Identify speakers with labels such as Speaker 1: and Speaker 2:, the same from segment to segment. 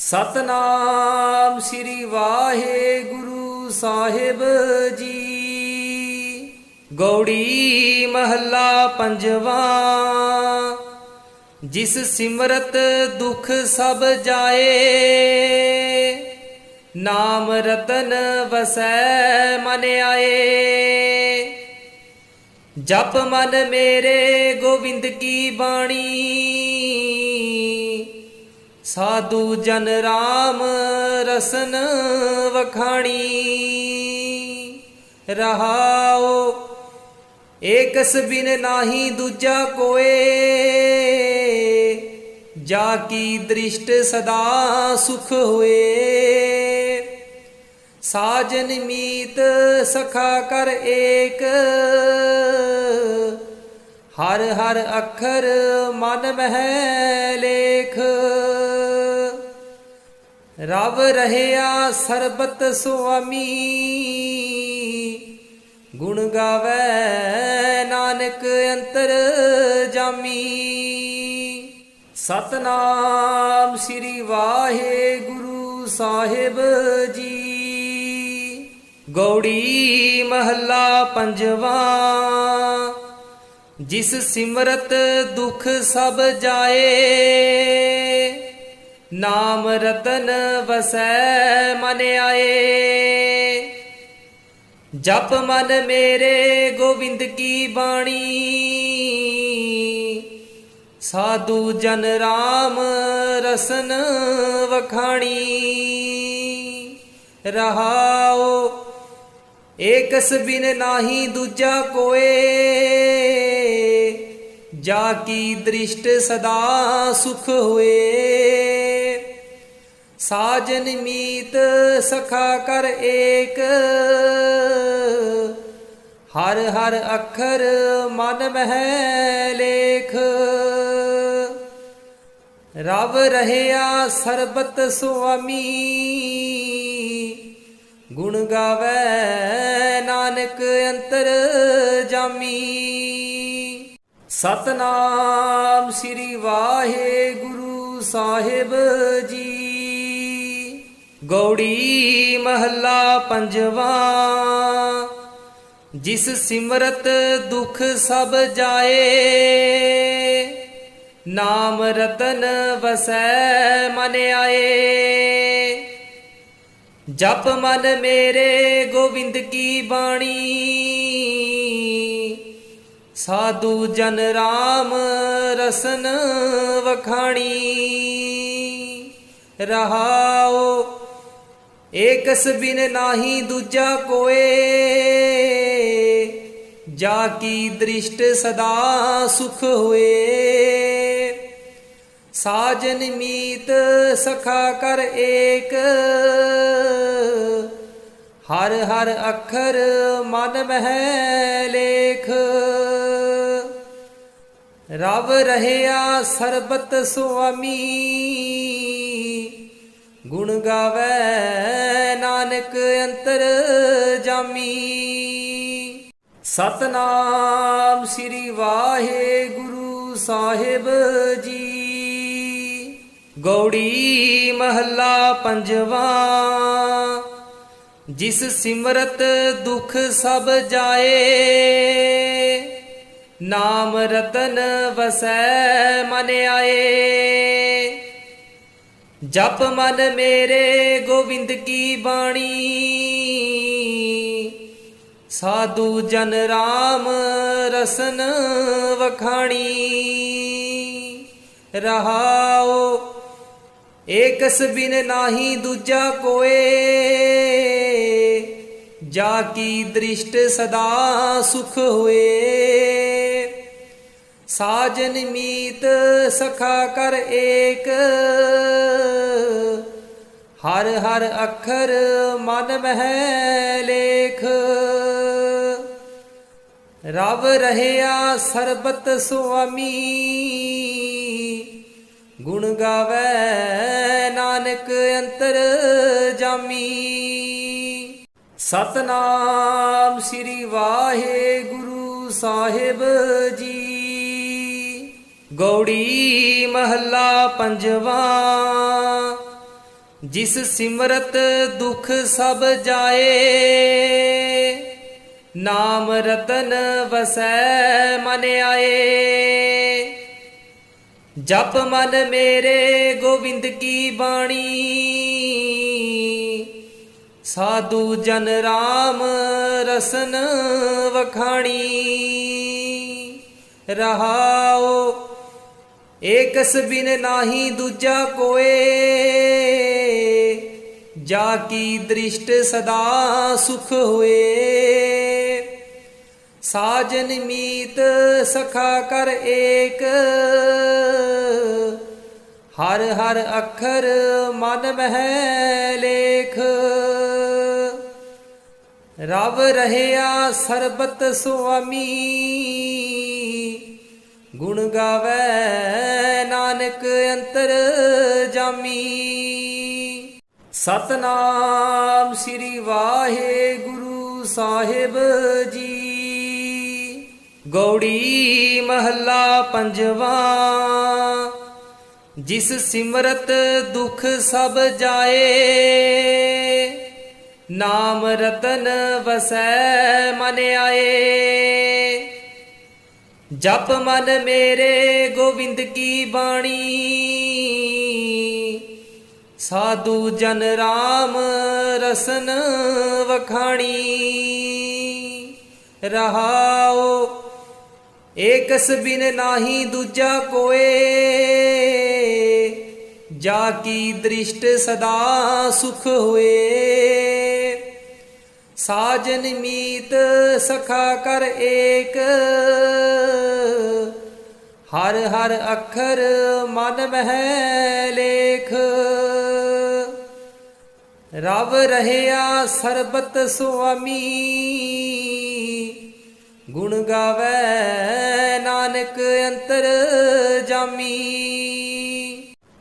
Speaker 1: ਸਤਨਾਮ ਸ੍ਰੀ ਵਾਹਿਗੁਰੂ ਸਾਹਿਬ ਜੀ। ਗੌੜੀ ਮਹੱਲਾ ਪੰਜਵਾ, ਜਿਸ ਸਿਮਰਤ ਦੁਖ ਸਭ ਜਾਏ, ਨਾਮ ਰਤਨ ਵਸੈ ਮਨ ਆਏ। ਜਪ ਮਨ ਮੇਰੇ ਗੋਬਿੰਦ ਕੀ ਬਾਣੀ ਸਾਧੂ ਜਨ ਰਾਮ ਰਸਨ ਵਖਾਣੀ। ਰਹਾਓ ਏਕਸ ਬਿਨ ਨਾਹੀ ਦੂਜਾ ਕੋਏ। ਜਾ ਕੀ ਦ੍ਰਿਸ਼ਟ ਸਦਾ ਸੁਖ ਹੋਏ। ਸਾਜਨ ਮੀਤ ਸਖਾ ਕਰ ਏਕ। ਹਰ ਹਰ ਅੱਖਰ ਮਨ ਮਹਿ ਲੇਖ। ਰਵ ਰਹਿਆ ਸਰਬਤ ਸੁਆਮੀ, ਗੁਣ ਗਾਵੇ ਨਾਨਕ ਅੰਤਰ ਜਾਮੀ। ਸਤਨਾਮ ਸ੍ਰੀ ਵਾਹਿਗੁਰੂ ਸਾਹਿਬ ਜੀ। ਗੌੜੀ ਮਹੱਲਾ ਪੰਜਵਾ, ਜਿਸ ਸਿਮਰਤ ਦੁਖ ਸਭ ਜਾਏ। ਨਾਮ ਰਤਨ ਵਸੈ ਮਨ ਆਏ। ਜਪ ਮਨ ਮੇਰੇ ਗੋਬਿੰਦ ਕੀ ਬਾਣੀ। ਸਾਧੂ ਜਨ ਰਾਮ ਰਸਨ ਵਖਾਣੀ। ਰਹਾਓ ਏਕਸ ਬਿਨ ਨਾਹੀ ਦੂਜਾ ਕੋਏ। ਜਾ ਕੀ ਦ੍ਰਿਸ਼ਟ ਸਦਾ ਸੁਖ ਹੋਏ। ਸਾਜਨ ਮੀਤ ਸਖਾ ਕਰ ਏਕ। ਹਰ ਹਰ ਅੱਖਰ ਮਨ ਮਹਿ ਲੇਖ। ਰਵ ਰਹਿਆ ਸਰਬਤ ਸੁਆਮੀ। ਗੁਣ ਗਾਵੇ ਨਾਨਕ ਅੰਤਰ ਜਾਮੀ। ਸਤਨਾਮ ਸ੍ਰੀ ਵਾਹਿਗੁਰੂ ਸਾਹਿਬ ਜੀ। ਗੌੜੀ ਮਹੱਲਾ ਪੰਜਵਾ, ਜਿਸ ਸਿਮਰਤ ਦੁਖ ਸਭ ਜਾਏ। ਨਾਮ ਰਤਨ ਵਸੈ ਮਨ ਆਏ। ਜਪ ਮਨ ਮੇਰੇ ਗੋਬਿੰਦ ਕੀ ਬਾਣੀ। ਸਾਧੂ ਜਨ ਰਾਮ ਰਸਨ ਵਖਾਣੀ। ਰਹਾਓ ਏਕਸ ਬਿਨ ਨਾਹੀ ਦੂਜਾ ਕੋਏ, ਜਾ ਕੀ ਦ੍ਰਿਸ਼ਟ ਸਦਾ ਸੁਖ ਹੋਏ। ਸਾਜਨ ਮੀਤ ਸਖਾ ਕਰ ਏਕ, ਹਰ ਹਰ ਅੱਖਰ ਮਨ ਮਹਿ ਲੇਖ। ਰਵ ਰਹਿਆ ਸਰਬਤ ਸੁਆਮੀ ਗੁਣ ਗਾਵੇ ਨਾਨਕ ਅੰਤਰ ਜਾਮੀ। ਸਤਨਾਮ ਸ੍ਰੀ ਵਾਹਿਗੁਰੂ ਸਾਹਿਬ ਜੀ। ਗੌੜੀ ਮਹੱਲਾ ਪੰਜਵਾ। ਜਿਸ ਸਿਮਰਤ ਦੁਖ ਸਭ ਜਾਏ, ਨਾਮ ਰਤਨ ਵਸੈ ਮਨ ਆਏ। ਜਪ ਮਨ ਮੇਰੇ ਗੋਬਿੰਦ ਕੀ ਬਾਣੀ? ਸਾਧੂ ਜਨ ਰਾਮ ਰਸਨ ਵਖਾਣੀ। ਰਹਾਓ, ਏਕਸ ਬਿਨ ਨਾਹੀ ਦੂਜਾ ਕੋਏ। ਜਾ ਕੀ ਦ੍ਰਿਸ਼ਟ ਸਦਾ ਸੁਖ ਹੋਏ। ਸਾਜਨ ਮੀਤ ਸਖਾ ਕਰ ਏਕ। ਹਰ ਹਰ ਅੱਖਰ ਮਨ ਮਹਿ ਲੇਖ। ਰਵ ਰਹਿਆ ਸਰਬਤ ਸੁਆਮੀ। ਗੁਣ ਗਾਵੇ ਨਾਨਕ ਅੰਤਰ ਜਾਮੀ। ਸਤਨਾਮ ਸ੍ਰੀ ਵਾਹਿਗੁਰੂ ਸਾਹਿਬ ਜੀ। ਗੌੜੀ ਮਹੱਲਾ ਪੰਜਵਾ, ਜਿਸ ਸਿਮਰਤ ਦੁਖ ਸਭ ਜਾਏ, ਨਾਮ ਰਤਨ ਵਸੈ ਮਨ ਆਏ। ਜਪ ਮਨ ਮੇਰੇ ਗੋਬਿੰਦ ਕੀ ਬਾਣੀ, ਸਾਧੂ ਜਨ ਰਾਮ ਰਸਨ ਵਖਾਣੀ। ਰਹਾਓ ਏਕਸ ਬਿਨ ਨਾਹੀ ਦੂਜਾ ਕੋਏ, ਜਾ ਕੀ ਦ੍ਰਿਸ਼ਟ ਸਦਾ ਸੁਖ ਹੋਏ। ਸਾਜਨ ਮੀਤ ਸਖਾ ਕਰ ਏਕ, ਹਰ ਹਰ ਅੱਖਰ ਮਨ ਮਹਿ ਲੇਖ। ਰਵ ਰਹਿਆ ਸਰਬਤ ਸੁਆਮੀ ਗੁਣ ਗਾਵੇ ਨਾਨਕ ਅੰਤਰ ਜਾਮੀ। ਸਤਨਾਮ ਸ੍ਰੀ ਵਾਹਿਗੁਰੂ ਸਾਹਿਬ ਜੀ। ਗੌੜੀ ਮਹੱਲਾ ਪੰਜਵਾ। ਜਿਸ ਸਿਮਰਤ ਦੁਖ ਸਭ ਜਾਏ, ਨਾਮ ਰਤਨ ਵਸੈ ਮਨ ਆਏ। ਜਪ ਮਨ ਮੇਰੇ ਗੋਬਿੰਦ ਕੀ ਬਾਣੀ? ਸਾਧੂ ਜਨ ਰਾਮ ਰਸਨ ਵਖਾਣੀ। ਰਹਾਓ, ਏਕਸ ਬਿਨ ਨਾਹੀ ਦੂਜਾ ਕੋਏ। ਜਾ ਕੀ ਦ੍ਰਿਸ਼ਟ ਸਦਾ ਸੁਖ ਹੋਏ। ਸਾਜਨ ਮੀਤ ਸਖਾ ਕਰ ਏਕ। ਹਰ ਹਰ ਅੱਖਰ ਮਨ ਮਹਿ ਲੇਖ। ਰਵ ਰਹਿਆ ਸਰਬਤ ਸੁਆਮੀ। ਗੁਣ ਗਾਵੇ ਨਾਨਕ ਅੰਤਰ ਜਾਮੀ।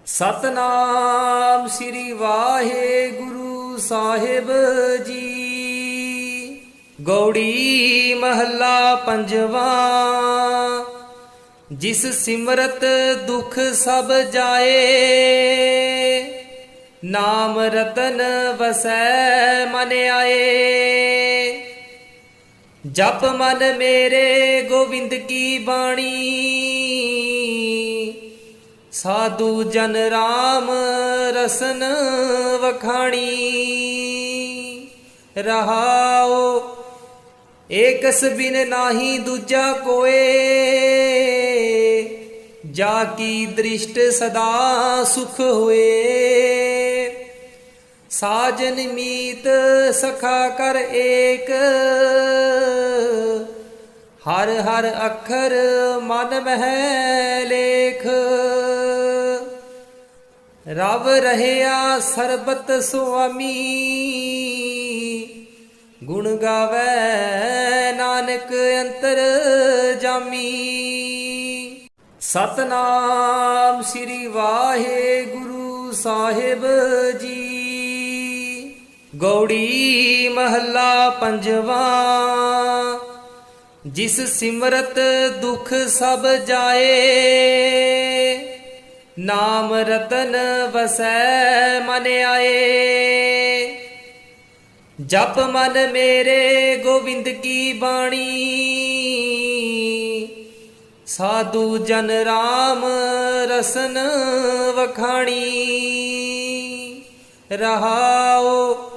Speaker 1: ਸਤਨਾਮ ਸ੍ਰੀ ਵਾਹਿਗੁਰੂ ਸਾਹਿਬ ਜੀ। ਗੌੜੀ ਮਹੱਲਾ ਪੰਜਵਾ, ਜਿਸ ਸਿਮਰਤ ਦੁਖ ਸਭ ਜਾਏ, ਨਾਮ ਰਤਨ ਵਸੈ ਮਨ ਆਏ। ਜਪ ਮਨ ਮੇਰੇ ਗੋਬਿੰਦ ਕੀ ਬਾਣੀ, ਸਾਧੂ ਜਨ ਰਾਮ ਰਸਨ ਵਖਾਣੀ। ਰਹਾਓ ਏਕਸ ਬਿਨ ਨਾਹੀ ਦੂਜਾ ਕੋਏ, ਜਾ ਕੀ ਦ੍ਰਿਸ਼ਟ ਸਦਾ ਸੁਖ ਹੋਏ। ਸਾਜਨ ਮੀਤ ਸਖਾ ਕਰ ਏਕ, ਹਰ ਹਰ ਅੱਖਰ ਮਨ ਮਹਿ ਲੇਖ। ਰਵ ਰਹਿਆ ਸਰਬਤ ਸੁਆਮੀ ਗੁਣ ਗਾਵੇ ਨਾਨਕ ਅੰਤਰ ਜਾਮੀ। ਸਤਨਾਮ ਸ੍ਰੀ ਵਾਹਿਗੁਰੂ ਸਾਹਿਬ ਜੀ। ਗੌੜੀ ਮਹੱਲਾ ਪੰਜਵਾ। ਜਿਸ ਸਿਮਰਤ ਦੁਖ ਸਭ ਜਾਏ, ਨਾਮ ਰਤਨ ਵਸੈ ਮਨ ਆਏ। ਜਪ ਮਨ ਮੇਰੇ ਗੋਬਿੰਦ ਕੀ ਬਾਣੀ। ਸਾਧੂ ਜਨ ਰਾਮ ਰਸਨ ਵਖਾਣੀ। ਰਹਾਓ,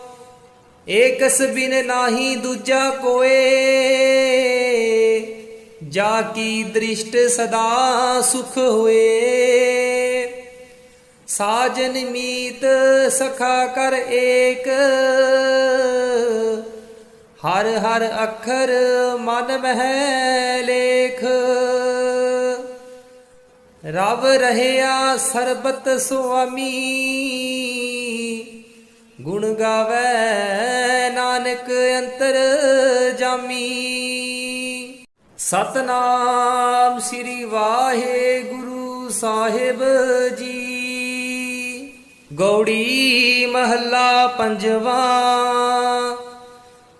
Speaker 1: ਏਕਸ ਬਿਨ ਨਾਹੀ ਦੂਜਾ ਕੋਏ। ਜਾ ਕੀ ਦ੍ਰਿਸ਼ਟ ਸਦਾ ਸੁਖ ਹੋਏ। ਸਾਜਨ ਮੀਤ ਸਖਾ ਕਰ ਏਕ। ਹਰ ਹਰ ਅੱਖਰ ਮਨ ਮਹਿ ਲੇਖ। ਰਵ ਰਹਿਆ ਸਰਬਤ ਸੁਆਮੀ। ਗੁਣ ਗਾਵੇ ਨਾਨਕ ਅੰਤਰ ਜਾਮੀ। ਸਤਨਾਮ ਸ੍ਰੀ ਵਾਹਿਗੁਰੂ ਸਾਹਿਬ ਜੀ। ਗੌੜੀ ਮਹੱਲਾ ਪੰਜਵਾ।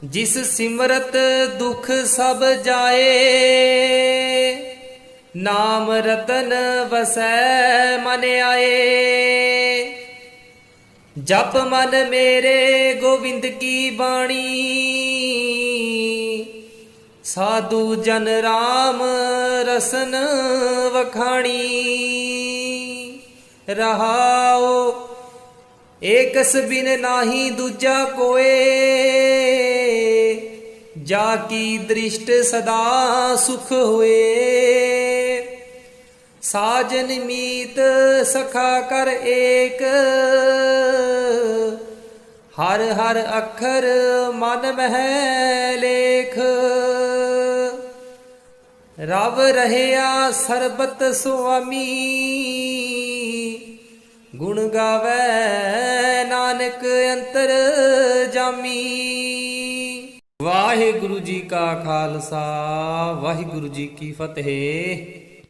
Speaker 1: ਜਿਸ ਸਿਮਰਤ ਦੁਖ ਸਭ ਜਾਏ, ਨਾਮ ਰਤਨ ਵਸੈ ਮਨ ਆਏ। ਜਪ ਮਨ ਮੇਰੇ ਗੋਬਿੰਦ ਕੀ ਬਾਣੀ, ਸਾਧੂ ਜਨ ਰਾਮ ਰਸਨ ਵਖਾਣੀ। ਰਹਾਓ ਏਕਸ ਬਿਨ ਨਾਹੀ ਦੂਜਾ ਕੋਏ। ਜਾ ਕੀ ਦ੍ਰਿਸ਼ਟ ਸਦਾ ਸੁਖ ਹੋਏ। ਸਾਜਨ ਮੀਤ ਸਖਾ ਕਰ ਏਕ। ਹਰ ਹਰ ਅੱਖਰ ਮਨ ਮਹਿ ਲੇਖ। ਰਵ ਰਹਿਆ ਸਰਬਤ ਸੁਆਮੀ। ਗੁਣ ਗਾਵੇ ਨਾਨਕ ਅੰਤਰ ਜਾਮੀ। ਵਾਹਿਗੁਰੂ ਜੀ ਕਾ ਖਾਲਸਾ ਵਾਹਿਗੁਰੂ ਜੀ ਕੀ ਫਤਿਹ।